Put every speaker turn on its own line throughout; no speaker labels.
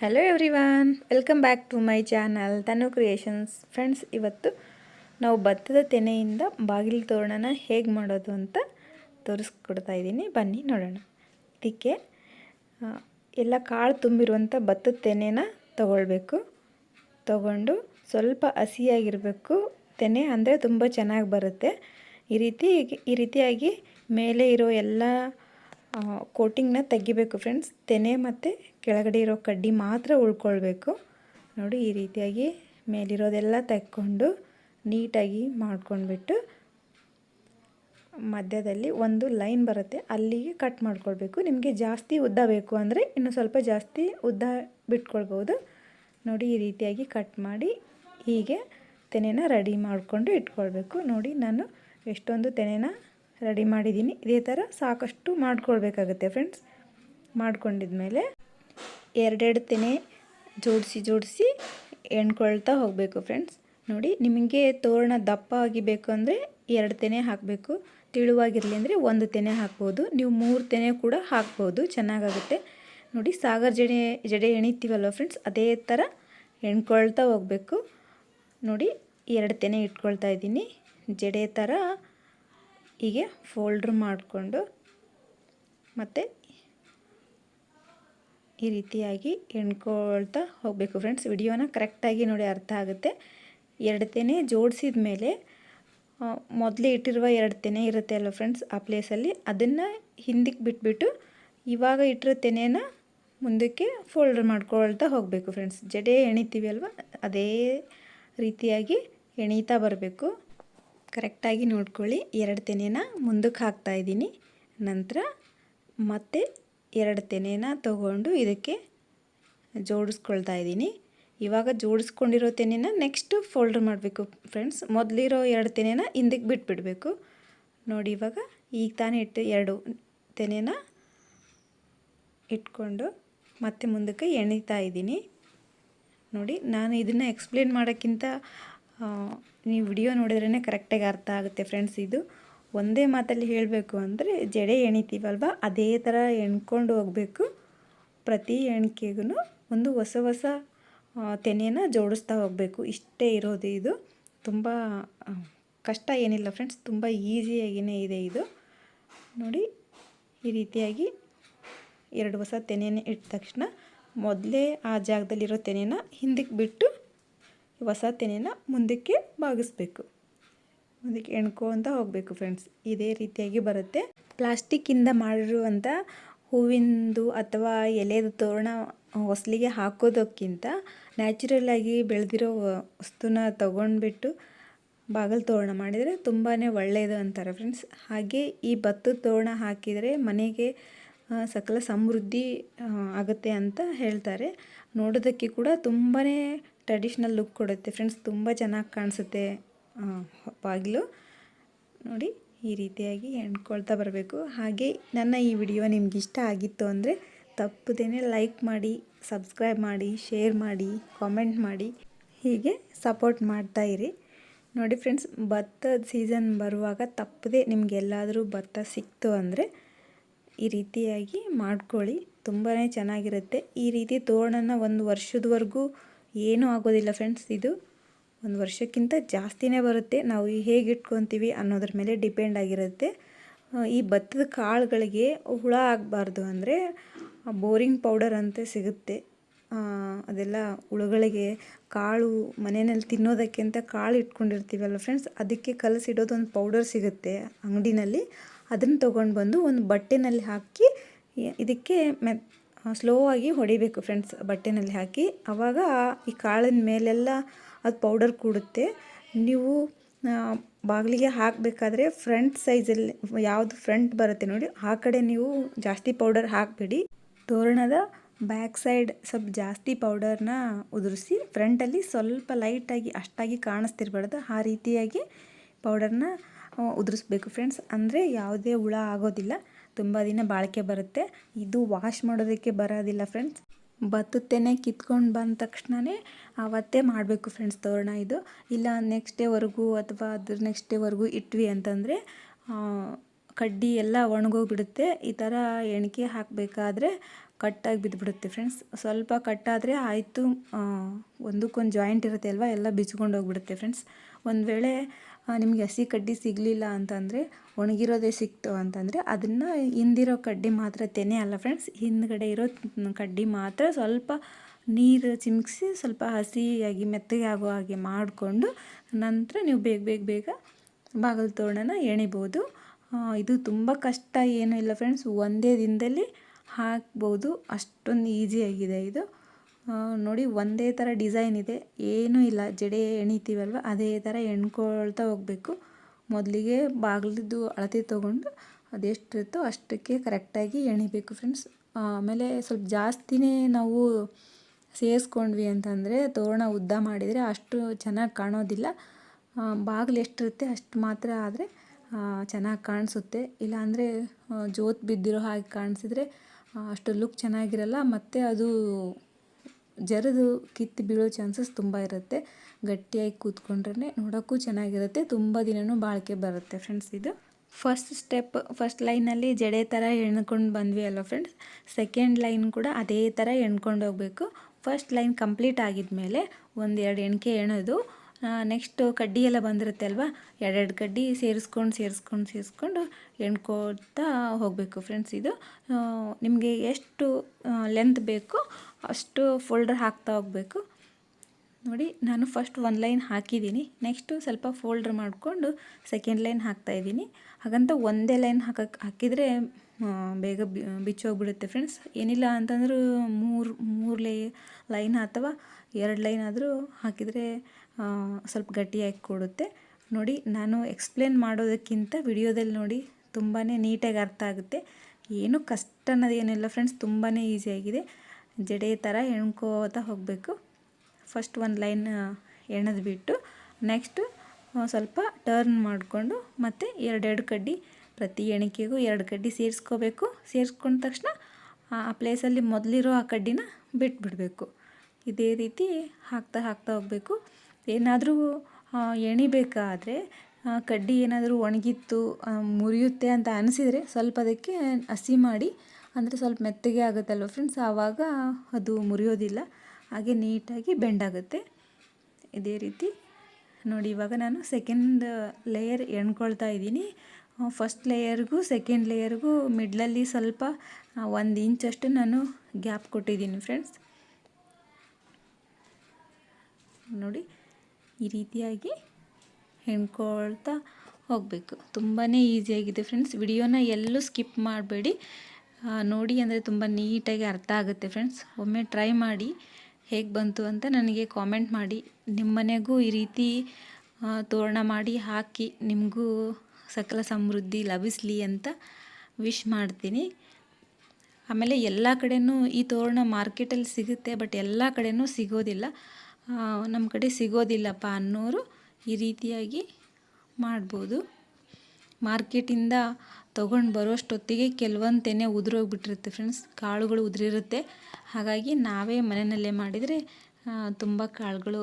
Hello everyone welcome back to my channel Tanu creations friends ಇವತ್ತು ನಾವು ಭತ್ತದ ತೆನೆಯಿಂದ ಬಾಗಿಲು ತೋರಣನ ಹೇಗೆ ಮಾಡೋದು ಅಂತ ತೋರಿಸ್ಕೊಡ್ತಾ ಇದ್ದೀನಿ. ಬನ್ನಿ ನೋಡೋಣ. ಇದಕ್ಕೆ ಎಲ್ಲ ಕಾಳು ತುಂಬಿರುವಂಥ ಭತ್ತದ ತೆನೆನ ತಗೊಳ್ಬೇಕು. ತಗೊಂಡು ಸ್ವಲ್ಪ ಹಸಿಯಾಗಿರಬೇಕು. ತೆನೆ ಅಂದರೆ ತುಂಬ ಚೆನ್ನಾಗಿ ಬರುತ್ತೆ. ಈ ರೀತಿ, ಈ ರೀತಿಯಾಗಿ ಮೇಲೆ ಇರೋ ಎಲ್ಲ ಕೋಟಿಂಗ್ನ ತೆಗಿಬೇಕು ಫ್ರೆಂಡ್ಸ್ ತೆನೆ ಮತ್ತು ಕೆಳಗಡೆ ಇರೋ ಕಡ್ಡಿ ಮಾತ್ರ ಉಳ್ಕೊಳ್ಬೇಕು. ನೋಡಿ, ಈ ರೀತಿಯಾಗಿ ಮೇಲಿರೋದೆಲ್ಲ ತೆಕ್ಕೊಂಡು ನೀಟಾಗಿ ಮಾಡ್ಕೊಂಡ್ಬಿಟ್ಟು ಮಧ್ಯದಲ್ಲಿ ಒಂದು ಲೈನ್ ಬರುತ್ತೆ. ಅಲ್ಲಿಗೆ ಕಟ್ ಮಾಡ್ಕೊಳ್ಬೇಕು. ನಿಮಗೆ ಜಾಸ್ತಿ ಉದ್ದ ಬೇಕು ಅಂದರೆ ಇನ್ನು ಸ್ವಲ್ಪ ಜಾಸ್ತಿ ಉದ್ದ ಬಿಟ್ಕೊಳ್ಬೋದು. ನೋಡಿ, ಈ ರೀತಿಯಾಗಿ ಕಟ್ ಮಾಡಿ ಹೀಗೆ ತೆನೆನ ರೆಡಿ ಮಾಡಿಕೊಂಡು ಇಟ್ಕೊಳ್ಬೇಕು. ನೋಡಿ, ನಾನು ಎಷ್ಟೊಂದು ತೆನೆನ ರೆಡಿ ಮಾಡಿದ್ದೀನಿ. ಇದೇ ಥರ ಸಾಕಷ್ಟು ಮಾಡ್ಕೊಳ್ಬೇಕಾಗುತ್ತೆ ಫ್ರೆಂಡ್ಸ್. ಮಾಡ್ಕೊಂಡಿದ್ಮೇಲೆ ಎರಡೆರಡು ತೆನೆ ಜೋಡಿಸಿ ಜೋಡಿಸಿ ಎಣ್ಕೊಳ್ತಾ ಹೋಗಬೇಕು ಫ್ರೆಂಡ್ಸ್. ನೋಡಿ, ನಿಮಗೆ ತೋರಣ ದಪ್ಪ ಆಗಿ ಬೇಕು ಅಂದರೆ ಎರಡು ತೆನೆ ಹಾಕಬೇಕು. ತಿಳುವಾಗಿರಲಿ ಅಂದರೆ ಒಂದು ತೆನೆ ಹಾಕ್ಬೋದು. ನೀವು ಮೂರು ತೆನೆ ಕೂಡ ಹಾಕ್ಬೋದು. ಚೆನ್ನಾಗಾಗುತ್ತೆ. ನೋಡಿ, ಸಾಗರ್ ಜಡೆ ಜಡೆ ಎಣಿತೀವಲ್ವ ಫ್ರೆಂಡ್ಸ್? ಅದೇ ಥರ ಎಣ್ಕೊಳ್ತಾ ಹೋಗಬೇಕು. ನೋಡಿ, ಎರಡು ತೆನೆ ಇಟ್ಕೊಳ್ತಾ ಇದ್ದೀನಿ. ಜಡೆ ಥರ ಹೀಗೆ ಫೋಲ್ಡ್ರ್ ಮಾಡಿಕೊಂಡು ಮತ್ತು ಈ ರೀತಿಯಾಗಿ ಎಣ್ಕೊಳ್ತಾ ಹೋಗಬೇಕು ಫ್ರೆಂಡ್ಸ್ ವಿಡಿಯೋನ ಕರೆಕ್ಟಾಗಿ ನೋಡಿ ಅರ್ಥ ಆಗುತ್ತೆ. ಎರಡು ತೆನೆ ಜೋಡಿಸಿದ ಮೇಲೆ ಮೊದಲೇ ಇಟ್ಟಿರುವ ಎರಡು ತೆನೆ ಇರುತ್ತೆ ಅಲ್ವ ಫ್ರೆಂಡ್ಸ್ ಆ ಪ್ಲೇಸಲ್ಲಿ ಅದನ್ನು ಹಿಂದಕ್ಕೆ ಬಿಟ್ಬಿಟ್ಟು ಇವಾಗ ಇಟ್ಟಿರೋ ತೆನೆನ ಮುಂದಕ್ಕೆ ಫೋಲ್ಡರ್ ಮಾಡ್ಕೊಳ್ತಾ ಹೋಗಬೇಕು ಫ್ರೆಂಡ್ಸ್ ಜಡೆ ಎಣಿತೀವಿ ಅಲ್ವ? ಅದೇ ರೀತಿಯಾಗಿ ಎಣೀತಾ ಬರಬೇಕು. ಕರೆಕ್ಟಾಗಿ ನೋಡ್ಕೊಳ್ಳಿ. ಎರಡು ತೆನೆನ ಮುಂದಕ್ಕೆ ಹಾಕ್ತಾ ಇದ್ದೀನಿ. ನಂತರ ಮತ್ತೆ ಎರಡು ತೆನೆನ ತಗೊಂಡು ಇದಕ್ಕೆ ಜೋಡಿಸ್ಕೊಳ್ತಾ ಇದ್ದೀನಿ. ಇವಾಗ ಜೋಡಿಸ್ಕೊಂಡಿರೋ ತೆನೆನ ನೆಕ್ಸ್ಟ್ ಫೋಲ್ಡರ್ ಮಾಡಬೇಕು ಫ್ರೆಂಡ್ಸ್ ಮೊದಲಿರೋ ಎರಡು ತೆನೆನ ಹಿಂದಕ್ಕೆ ಬಿಟ್ಬಿಡಬೇಕು. ನೋಡಿ, ಇವಾಗ ಈಗ ತಾನೇ ಇಟ್ಟು ಎರಡು ತೆನೆನ ಇಟ್ಕೊಂಡು ಮತ್ತೆ ಮುಂದಕ್ಕೆ ಎಣಿತಾ ಇದ್ದೀನಿ. ನೋಡಿ, ನಾನು ಇದನ್ನು ಎಕ್ಸ್ಪ್ಲೇನ್ ಮಾಡೋಕ್ಕಿಂತ ನೀವು ವಿಡಿಯೋ ನೋಡಿದ್ರೇ ಕರೆಕ್ಟಾಗಿ ಅರ್ಥ ಆಗುತ್ತೆ ಫ್ರೆಂಡ್ಸ್ ಇದು. ಒಂದೇ ಮಾತಲ್ಲಿ ಹೇಳಬೇಕು ಅಂದರೆ ಜಡೆ ಎಣಿತೀವಲ್ವ? ಅದೇ ಥರ ಎಣ್ಕೊಂಡು ಹೋಗಬೇಕು. ಪ್ರತಿ ಎಣಿಕೆಗೂ ಒಂದು ಹೊಸ ಹೊಸ ತೆನೆಯನ್ನು ಜೋಡಿಸ್ತಾ ಹೋಗಬೇಕು. ಇಷ್ಟೇ ಇರೋದು ಇದು. ತುಂಬ ಕಷ್ಟ ಏನಿಲ್ಲ ಫ್ರೆಂಡ್ಸ್. ತುಂಬ ಈಸಿಯಾಗಿಯೇ ಇದೆ ಇದು. ನೋಡಿ, ಈ ರೀತಿಯಾಗಿ ಎರಡು ಹೊಸ ತೆನೆಯನ್ನು ಇಟ್ಟ ತಕ್ಷಣ ಮೊದಲೇ ಆ ಜಾಗದಲ್ಲಿರೋ ತೆನೆನ ಹಿಂದಕ್ಕೆ ಬಿಟ್ಟು ಹೊಸ ತೆನೆನ ಮುಂದಕ್ಕೆ ಬಾಗಿಸ್ಬೇಕು. ಮುಂದಕ್ಕೆ ಎಣ್ಕೊತ ಹೋಗಬೇಕು ಫ್ರೆಂಡ್ಸ್ ಇದೇ ರೀತಿಯಾಗಿ ಬರುತ್ತೆ. ಪ್ಲಾಸ್ಟಿಕ್ಕಿಂದ ಮಾಡಿರುವಂಥ ಹೂವಿಂದು ಅಥವಾ ಎಲೆದು ತೋರಣ ಹೊಸಲಿಗೆ ಹಾಕೋದಕ್ಕಿಂತ ನ್ಯಾಚುರಲ್ಲಾಗಿ ಬೆಳೆದಿರೋ ವಸ್ತುನ ತಗೊಂಡ್ಬಿಟ್ಟು ಬಾಗಿಲು ತೋರಣ ಮಾಡಿದರೆ ತುಂಬಾ ಒಳ್ಳೆಯದು ಅಂತಾರೆ ಫ್ರೆಂಡ್ಸ್ ಹಾಗೆ ಈ ಭತ್ತದ ತೋರಣ ಹಾಕಿದರೆ ಮನೆಗೆ ಸಕಲ ಸಮೃದ್ಧಿ ಆಗುತ್ತೆ ಅಂತ ಹೇಳ್ತಾರೆ. ನೋಡೋದಕ್ಕೆ ಕೂಡ ತುಂಬಾ ಟ್ರೆಡಿಷ್ನಲ್ ಲುಕ್ ಕೊಡುತ್ತೆ. ಫ್ರೆಂಡ್ಸ್ ತುಂಬ ಚೆನ್ನಾಗಿ ಕಾಣಿಸುತ್ತೆ. ಬಾಗಿಲು. ನೋಡಿ, ಈ ರೀತಿಯಾಗಿ ಹೆಣ್ಕೊಳ್ತಾ ಬರಬೇಕು. ಹಾಗೆ ನನ್ನ ಈ ವಿಡಿಯೋ ನಿಮ್ಗೆ ಇಷ್ಟ ಆಗಿತ್ತು ಅಂದರೆ ತಪ್ಪದೇನೆ ಲೈಕ್ ಮಾಡಿ ಸಬ್ಸ್ಕ್ರೈಬ್ ಮಾಡಿ ಶೇರ್ ಮಾಡಿ ಕಾಮೆಂಟ್ ಮಾಡಿ. ಹೀಗೆ ಸಪೋರ್ಟ್ ಮಾಡ್ತಾ ಇರಿ. ನೋಡಿ ಫ್ರೆಂಡ್ಸ್ ಭತ್ತದ ಸೀಸನ್ ಬರುವಾಗ ತಪ್ಪದೆ ನಿಮಗೆಲ್ಲಾದರೂ ಭತ್ತ ಸಿಕ್ತು ಅಂದರೆ ಈ ರೀತಿಯಾಗಿ ಮಾಡ್ಕೊಳ್ಳಿ. ತುಂಬಾ ಚೆನ್ನಾಗಿರುತ್ತೆ. ಈ ರೀತಿ ತೋರಣನ ಒಂದು ವರ್ಷದವರೆಗೂ ಏನೂ ಆಗೋದಿಲ್ಲ ಫ್ರೆಂಡ್ಸ್ ಇದು ಒಂದು ವರ್ಷಕ್ಕಿಂತ ಜಾಸ್ತಿನೇ ಬರುತ್ತೆ. ನಾವು ಹೇಗೆ ಇಟ್ಕೊತೀವಿ ಅನ್ನೋದ್ರ ಮೇಲೆ ಡಿಪೆಂಡ್ ಆಗಿರುತ್ತೆ. ಈ ಭತ್ತದ ಕಾಳುಗಳಿಗೆ ಹುಳ ಆಗಬಾರ್ದು ಅಂದರೆ ಬೋರಿಂಗ್ ಪೌಡರ್ ಅಂತ ಸಿಗುತ್ತೆ. ಅದೆಲ್ಲ ಹುಳುಗಳಿಗೆ ಕಾಳು ಮನೆಯಲ್ಲಿ ತಿನ್ನೋದಕ್ಕೆ ಅಂತ ಕಾಳು ಇಟ್ಕೊಂಡಿರ್ತೀವಲ್ಲ ಫ್ರೆಂಡ್ಸ್ ಅದಕ್ಕೆ ಕಲಸಿಡೋದು ಒಂದು ಪೌಡರ್ ಸಿಗುತ್ತೆ ಅಂಗಡಿನಲ್ಲಿ. ಅದನ್ನು ತೊಗೊಂಡು ಬಂದು ಒಂದು ಬಟ್ಟೆನಲ್ಲಿ ಹಾಕಿ, ಇದಕ್ಕೆ ಸ್ಲೋ ಆಗಿ ಹೊಡಿಬೇಕು ಫ್ರೆಂಡ್ಸ್ ಬಟ್ಟೆನಲ್ಲಿ ಹಾಕಿ. ಆವಾಗ ಈ ಕಾಳಿನ ಮೇಲೆಲ್ಲ ಅದು ಪೌಡರ್ ಕೂಡುತ್ತೆ. ನೀವು ಬಾಗಿಲಿಗೆ ಹಾಕಬೇಕಾದ್ರೆ ಫ್ರಂಟ್ ಸೈಜಲ್ಲಿ ಯಾವುದು ಫ್ರಂಟ್ ಬರುತ್ತೆ ನೋಡಿ, ಆ ಕಡೆ ನೀವು ಜಾಸ್ತಿ ಪೌಡರ್ ಹಾಕಬೇಡಿ. ತೋರಣದ ಬ್ಯಾಕ್ ಸೈಡ್ ಸ್ವಲ್ಪ ಜಾಸ್ತಿ ಪೌಡರ್ನ ಉದುರಿಸಿ ಫ್ರಂಟಲ್ಲಿ ಸ್ವಲ್ಪ ಲೈಟಾಗಿ ಅಷ್ಟಾಗಿ ಕಾಣಿಸ್ತಿರ್ಬಾರ್ದು. ಆ ರೀತಿಯಾಗಿ ಪೌಡರ್ನ ಉದುರಿಸ್ಬೇಕು ಫ್ರೆಂಡ್ಸ್ ಅಂದರೆ ಯಾವುದೇ ಹುಳ ಆಗೋದಿಲ್ಲ. ತುಂಬ ದಿನ ಬಾಳಿಕೆ ಬರುತ್ತೆ. ಇದು ವಾಶ್ ಮಾಡೋದಕ್ಕೆ ಬರೋದಿಲ್ಲ ಫ್ರೆಂಡ್ಸ್ ಬತ್ತುತ್ತೇನೆ ತೆನೆ ಕಿತ್ಕೊಂಡು ಬಂದ ತಕ್ಷಣವೇ ಆವತ್ತೇ ಮಾಡಬೇಕು ಫ್ರೆಂಡ್ಸ್ ತೋರಣ ಇದು. ಇಲ್ಲ ನೆಕ್ಸ್ಟ್ ಡೇವರೆಗೂ ಅಥವಾ ಅದ್ರ ನೆಕ್ಸ್ಟ್ ಡೇವರೆಗೂ ಇಟ್ವಿ ಅಂತಂದರೆ ಕಡ್ಡಿ ಎಲ್ಲ ಒಣಗೋಗ್ಬಿಡುತ್ತೆ. ಈ ಥರ ಎಣಿಕೆ ಹಾಕಬೇಕಾದ್ರೆ ಕಟ್ಟಾಗಿ ಬಿದ್ದುಬಿಡುತ್ತೆ ಫ್ರೆಂಡ್ಸ್ ಸ್ವಲ್ಪ ಕಟ್ಟಾದರೆ ಆಯಿತು ಒಂದಕ್ಕೊಂದು ಜಾಯಿಂಟ್ ಇರುತ್ತೆ ಅಲ್ವಾ? ಎಲ್ಲ ಬಿಚ್ಕೊಂಡು ಹೋಗ್ಬಿಡುತ್ತೆ ಫ್ರೆಂಡ್ಸ್ ಒಂದು ವೇಳೆ ನಿಮಗೆ ಹಸಿ ಕಡ್ಡಿ ಸಿಗಲಿಲ್ಲ ಅಂತಂದರೆ, ಒಣಗಿರೋದೇ ಸಿಕ್ತು ಅಂತಂದರೆ ಅದನ್ನು ಹಿಂದಿರೋ ಕಡ್ಡಿ ಮಾತ್ರ ತೆನೆ ಅಲ್ಲ ಫ್ರೆಂಡ್ಸ್ ಹಿಂದ್ಗಡೆ ಇರೋ ಕಡ್ಡಿ ಮಾತ್ರ ಸ್ವಲ್ಪ ನೀರು ಚಿಮುಕ್ಸಿ, ಸ್ವಲ್ಪ ಹಸಿಯಾಗಿ ಮೆತ್ತಗೆ ಆಗೋ ಹಾಗೆ ಮಾಡಿಕೊಂಡು ನಂತರ ನೀವು ಬೇಗ ಬೇಗ ಬೇಗ ಬಾಗಲ ತೋರಣನ ಎಣಿಬೋದು ಇದು ತುಂಬ ಕಷ್ಟ, ಏನೂ ಇಲ್ಲ ಫ್ರೆಂಡ್ಸ್ ಒಂದೇ ದಿನದಲ್ಲಿ ಹಾಕ್ಬೋದು. ಅಷ್ಟೊಂದು ಈಸಿಯಾಗಿದೆ ಇದು. ನೋಡಿ, ಒಂದೇ ಥರ ಡಿಸೈನ್ ಇದೆ. ಏನೂ ಇಲ್ಲ. ಜಡೆ ಎಣಿತೀವಲ್ವ? ಅದೇ ಥರ ಎಣ್ಕೊಳ್ತಾ ಹೋಗಬೇಕು. ಮೊದಲಿಗೆ ಬಾಗಿಲಿದ್ದು ಅಳತೆ ತೊಗೊಂಡು ಅದೆಷ್ಟಿರುತ್ತೋ ಅಷ್ಟಕ್ಕೆ ಕರೆಕ್ಟಾಗಿ ಎಣಿಬೇಕು ಫ್ರೆಂಡ್ಸ್ ಆಮೇಲೆ ಸ್ವಲ್ಪ ಜಾಸ್ತಿನೇ ನಾವು ಸೇರಿಸ್ಕೊಂಡ್ವಿ ಅಂತಂದರೆ, ತೋರಣ ಉದ್ದ ಮಾಡಿದರೆ ಅಷ್ಟು ಚೆನ್ನಾಗಿ ಕಾಣೋದಿಲ್ಲ. ಬಾಗಿಲು ಎಷ್ಟಿರುತ್ತೆ ಅಷ್ಟು ಮಾತ್ರ ಆದರೆ ಚೆನ್ನಾಗಿ ಕಾಣಿಸುತ್ತೆ. ಇಲ್ಲಾಂದರೆ ಜೋತು ಬಿದ್ದಿರೋ ಹಾಗೆ ಕಾಣಿಸಿದ್ರೆ ಅಷ್ಟು ಲುಕ್ ಚೆನ್ನಾಗಿರಲ್ಲ. ಮತ್ತು ಅದು ಜರಿದು ಕಿತ್ತು ಬೀಳೋ ಚಾನ್ಸಸ್ ತುಂಬ ಇರುತ್ತೆ. ಗಟ್ಟಿಯಾಗಿ ಕೂತ್ಕೊಂಡ್ರೆ ನೋಡೋಕ್ಕೂ ಚೆನ್ನಾಗಿರುತ್ತೆ. ತುಂಬ ದಿನವೂ ಬಾಳಿಕೆ ಬರುತ್ತೆ ಫ್ರೆಂಡ್ಸ್ ಇದು. ಫಸ್ಟ್ ಸ್ಟೆಪ್ ಫಸ್ಟ್ ಲೈನಲ್ಲಿ ಜಡೆ ಥರ ಎಣ್ಕೊಂಡು ಬಂದ್ವಿ ಅಲ್ವ ಫ್ರೆಂಡ್ಸ್ ಸೆಕೆಂಡ್ ಲೈನ್ ಕೂಡ ಅದೇ ಥರ ಎಣ್ಕೊಂಡು ಹೋಗಬೇಕು. ಫಸ್ಟ್ ಲೈನ್ ಕಂಪ್ಲೀಟ್ ಆಗಿದ್ಮೇಲೆ ಒಂದೆರಡು ಎಣಿಕೆ ಎಣೋದು. ನೆಕ್ಸ್ಟು ಕಡ್ಡಿ ಎಲ್ಲ ಬಂದಿರುತ್ತೆ ಅಲ್ವಾ? ಎರಡೆರಡು ಕಡ್ಡಿ ಸೇರಿಸ್ಕೊಂಡು ಸೇರಿಸ್ಕೊಂಡು ಸೇರಿಸ್ಕೊಂಡು ಎಣ್ಕೊಳ್ತಾ ಹೋಗಬೇಕು ಫ್ರೆಂಡ್ಸ್ ಇದು. ನಿಮಗೆ ಎಷ್ಟು ಲೆಂತ್ ಬೇಕೋ ಅಷ್ಟು ಫೋಲ್ಡರ್ ಹಾಕ್ತಾ ಹೋಗಬೇಕು. ನೋಡಿ, ನಾನು ಫಸ್ಟ್ ಒಂದು ಲೈನ್ ಹಾಕಿದ್ದೀನಿ. ನೆಕ್ಸ್ಟು ಸ್ವಲ್ಪ ಫೋಲ್ಡ್ರ್ ಮಾಡಿಕೊಂಡು ಸೆಕೆಂಡ್ ಲೈನ್ ಹಾಕ್ತಾಯಿದ್ದೀನಿ ಹಾಗಂತ ಒಂದೇ ಲೈನ್ ಹಾಕಕ್ಕೆ ಹಾಕಿದರೆ ಬೇಗ ಬಿಚ್ಚೋಗ್ಬಿಡುತ್ತೆ ಫ್ರೆಂಡ್ಸ್ ಏನಿಲ್ಲ ಅಂತಂದರೂ ಮೂರು ಮೂರು ಲೈ ಲೈನ್ ಅಥವಾ ಎರಡು ಲೈನ್ ಆದರೂ ಹಾಕಿದರೆ ಸ್ವಲ್ಪ ಗಟ್ಟಿಯಾಗಿ ಕೊಡುತ್ತೆ. ನೋಡಿ, ನಾನು ಎಕ್ಸ್ಪ್ಲೇನ್ ಮಾಡೋದಕ್ಕಿಂತ ವಿಡಿಯೋದಲ್ಲಿ ನೋಡಿ ತುಂಬಾ ನೀಟಾಗಿ ಅರ್ಥ ಆಗುತ್ತೆ. ಏನು ಕಷ್ಟ ಅನ್ನೋದೇನಿಲ್ಲ ಫ್ರೆಂಡ್ಸ್ ತುಂಬಾ ಈಸಿಯಾಗಿದೆ ಜಡೆ ಥರ ಎಣ್ಕೋತಾ ಹೋಗಬೇಕು. ಫಸ್ಟ್ ಒಂದು ಲೈನ್ ಎಣೆದ್ಬಿಟ್ಟು ನೆಕ್ಸ್ಟು ಸ್ವಲ್ಪ ಟರ್ನ್ ಮಾಡಿಕೊಂಡು ಮತ್ತು ಎರಡೆರಡು ಕಡ್ಡಿ ಪ್ರತಿ ಎಣಿಕೆಗೂ ಎರಡು ಕಡ್ಡಿ ಸೇರಿಸ್ಕೋಬೇಕು. ಸೇರಿಸ್ಕೊಂಡ ತಕ್ಷಣ, ಆ ಪ್ಲೇಸಲ್ಲಿ ಮೊದಲಿರೋ ಆ ಕಡ್ಡಿನ ಬಿಟ್ಬಿಡಬೇಕು. ಇದೇ ರೀತಿ ಹಾಕ್ತಾ ಹಾಕ್ತಾ ಹೋಗಬೇಕು. ಏನಾದರೂ ಎಣಿಬೇಕಾದ್ರೆ ಕಡ್ಡಿ ಏನಾದರೂ ಒಣಗಿತ್ತು ಮುರಿಯುತ್ತೆ ಅಂತ ಅನಿಸಿದರೆ ಸ್ವಲ್ಪ ಅದಕ್ಕೆ ಹಸಿ ಮಾಡಿ ಅಂದರೆ ಸ್ವಲ್ಪ ಮೆತ್ತಗೆ ಆಗುತ್ತಲ್ವ ಫ್ರೆಂಡ್ಸ್ ಆವಾಗ ಅದು ಮುರಿಯೋದಿಲ್ಲ. ಹಾಗೆ ನೀಟಾಗಿ ಬೆಂಡಾಗುತ್ತೆ ಇದೇ ರೀತಿ. ನೋಡಿ, ಇವಾಗ ನಾನು ಸೆಕೆಂಡ್ ಲೇಯರ್ ಎಣ್ಕೊಳ್ತಾ ಇದ್ದೀನಿ. ಫಸ್ಟ್ ಲೇಯರ್ಗೂ ಸೆಕೆಂಡ್ ಲೇಯರ್ಗೂ ಮಿಡ್ಲಲ್ಲಿ ಸ್ವಲ್ಪ ಒಂದು ಇಂಚಷ್ಟು ನಾನು ಗ್ಯಾಪ್ ಕೊಟ್ಟಿದ್ದೀನಿ ಫ್ರೆಂಡ್ಸ್ ನೋಡಿ, ಈ ರೀತಿಯಾಗಿ ಹೆಣ್ಕೊಳ್ತಾ ಹೋಗಬೇಕು. ತುಂಬಾ ಈಸಿಯಾಗಿದೆ ಫ್ರೆಂಡ್ಸ್ ವಿಡಿಯೋನ ಎಲ್ಲೂ ಸ್ಕಿಪ್ ಮಾಡಬೇಡಿ. ನೋಡಿ ಅಂದರೆ ತುಂಬ ನೀಟಾಗಿ ಅರ್ಥ ಆಗುತ್ತೆ ಫ್ರೆಂಡ್ಸ್ ಒಮ್ಮೆ ಟ್ರೈ ಮಾಡಿ ಹೇಗೆ ಬಂತು ಅಂತ ನನಗೆ ಕಾಮೆಂಟ್ ಮಾಡಿ. ನಿಮ್ಮ ಮನೆಗೂ ಈ ರೀತಿ ತೋರಣ ಮಾಡಿ ಹಾಕಿ ನಿಮಗೂ ಸಕಲ ಸಮೃದ್ಧಿ ಲಭಿಸಲಿ ಅಂತ ವಿಶ್ ಮಾಡ್ತೀನಿ. ಆಮೇಲೆ ಎಲ್ಲ ಕಡೆಯೂ ಈ ತೋರಣ ಮಾರ್ಕೆಟಲ್ಲಿ ಸಿಗುತ್ತೆ ಬಟ್ ಎಲ್ಲ ಕಡೆಯೂ ಸಿಗೋದಿಲ್ಲ. ನಮ್ಮ ಕಡೆ ಸಿಗೋದಿಲ್ಲಪ್ಪ ಅನ್ನೋರು ಈ ರೀತಿಯಾಗಿ ಮಾಡ್ಬೋದು. ಮಾರ್ಕೆಟಿಂದ ತೊಗೊಂಡು ಬರೋಷ್ಟೊತ್ತಿಗೆ ಕೆಲವೊಂದು ತೆನೆ ಉದುರೋಗ್ಬಿಟ್ಟಿರುತ್ತೆ ಫ್ರೆಂಡ್ಸ್ ಕಾಳುಗಳು ಉದುರಿರುತ್ತೆ. ಹಾಗಾಗಿ ನಾವೇ ಮನೆಯಲ್ಲೇ ಮಾಡಿದರೆ ತುಂಬ ಕಾಳುಗಳು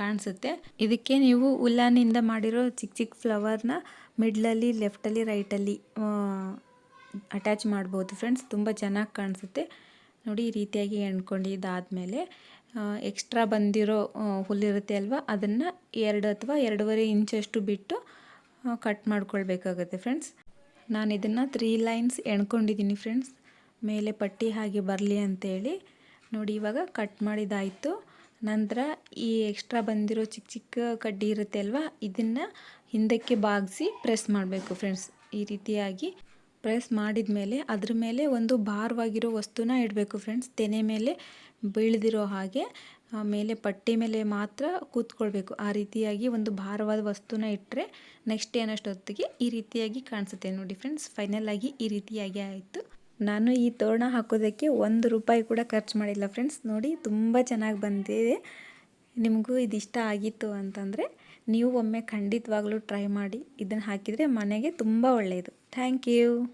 ಕಾಣಿಸುತ್ತೆ. ಇದಕ್ಕೆ ನೀವು ಉಲ್ಲಾನಿಂದ ಮಾಡಿರೋ ಚಿಕ್ಕ ಚಿಕ್ಕ ಫ್ಲವರ್ನ ಮಿಡ್ಲಲ್ಲಿ ಲೆಫ್ಟಲ್ಲಿ ರೈಟಲ್ಲಿ ಅಟ್ಯಾಚ್ ಮಾಡ್ಬೋದು ಫ್ರೆಂಡ್ಸ್ ತುಂಬ ಚೆನ್ನಾಗಿ ಕಾಣಿಸುತ್ತೆ. ನೋಡಿ, ಈ ರೀತಿಯಾಗಿ ಎಣ್ಕೊಂಡಿದ್ದಾದಮೇಲೆ ಎಕ್ಸ್ಟ್ರಾ ಬಂದಿರೋ ಹುಲ್ಲಿರುತ್ತೆ ಅಲ್ವಾ? ಅದನ್ನು ಎರಡು ಅಥವಾ ಎರಡೂವರೆ ಇಂಚಷ್ಟು ಬಿಟ್ಟು ಕಟ್ ಮಾಡ್ಕೊಳ್ಬೇಕಾಗುತ್ತೆ ಫ್ರೆಂಡ್ಸ್ ನಾನು ಇದನ್ನು ತ್ರೀ ಲೈನ್ಸ್ ಎಣ್ಕೊಂಡಿದ್ದೀನಿ ಫ್ರೆಂಡ್ಸ್ ಮೇಲೆ ಪಟ್ಟಿ ಹಾಗೆ ಬರಲಿ ಅಂತೇಳಿ. ನೋಡಿ, ಇವಾಗ ಕಟ್ ಮಾಡಿದಾಯಿತು. ನಂತರ ಈ ಎಕ್ಸ್ಟ್ರಾ ಬಂದಿರೋ ಚಿಕ್ಕ ಚಿಕ್ಕ ಕಡ್ಡಿ ಇರುತ್ತೆ ಅಲ್ವಾ, ಇದನ್ನು ಹಿಂದಕ್ಕೆ ಬಾಗಿಸಿ ಪ್ರೆಸ್ ಮಾಡಬೇಕು ಫ್ರೆಂಡ್ಸ್ ಈ ರೀತಿಯಾಗಿ ಪ್ರೆಸ್ ಮಾಡಿದ ಮೇಲೆ ಅದ್ರ ಮೇಲೆ ಒಂದು ಭಾರವಾಗಿರೋ ವಸ್ತುನ ಇಡಬೇಕು ಫ್ರೆಂಡ್ಸ್ ತೆನೆ ಮೇಲೆ ಬೀಳ್ದಿರೋ ಹಾಗೆ ಮೇಲೆ ಪಟ್ಟಿ ಮೇಲೆ ಮಾತ್ರ ಕೂತ್ಕೊಳ್ಬೇಕು. ಆ ರೀತಿಯಾಗಿ ಒಂದು ಭಾರವಾದ ವಸ್ತುನ ಇಟ್ಟರೆ ನೆಕ್ಸ್ಟ್ ಅನ್ನೋಷ್ಟೊತ್ತಿಗೆ ಈ ರೀತಿಯಾಗಿ ಕಾಣಿಸುತ್ತೆ ನೋಡಿ ಫ್ರೆಂಡ್ಸ್ ಫೈನಲ್ ಆಗಿ ಈ ರೀತಿಯಾಗಿ ಆಯಿತು. ನಾನು ಈ ತೋರಣ ಹಾಕೋದಕ್ಕೆ ಒಂದು ರೂಪಾಯಿ ಕೂಡ ಖರ್ಚು ಮಾಡಿಲ್ಲ ಫ್ರೆಂಡ್ಸ್ ನೋಡಿ ತುಂಬ ಚೆನ್ನಾಗಿ ಬಂದಿದೆ. ನಿಮಗೂ ಇದಿಷ್ಟ ಆಗಿತ್ತು ಅಂತಂದರೆ ನೀವು ಒಮ್ಮೆ ಖಂಡಿತವಾಗ್ಲೂ ಟ್ರೈ ಮಾಡಿ. ಇದನ್ನು ಹಾಕಿದರೆ ಮನೆಗೆ ತುಂಬ ಒಳ್ಳೆಯದು ಥ್ಯಾಂಕ್ ಯು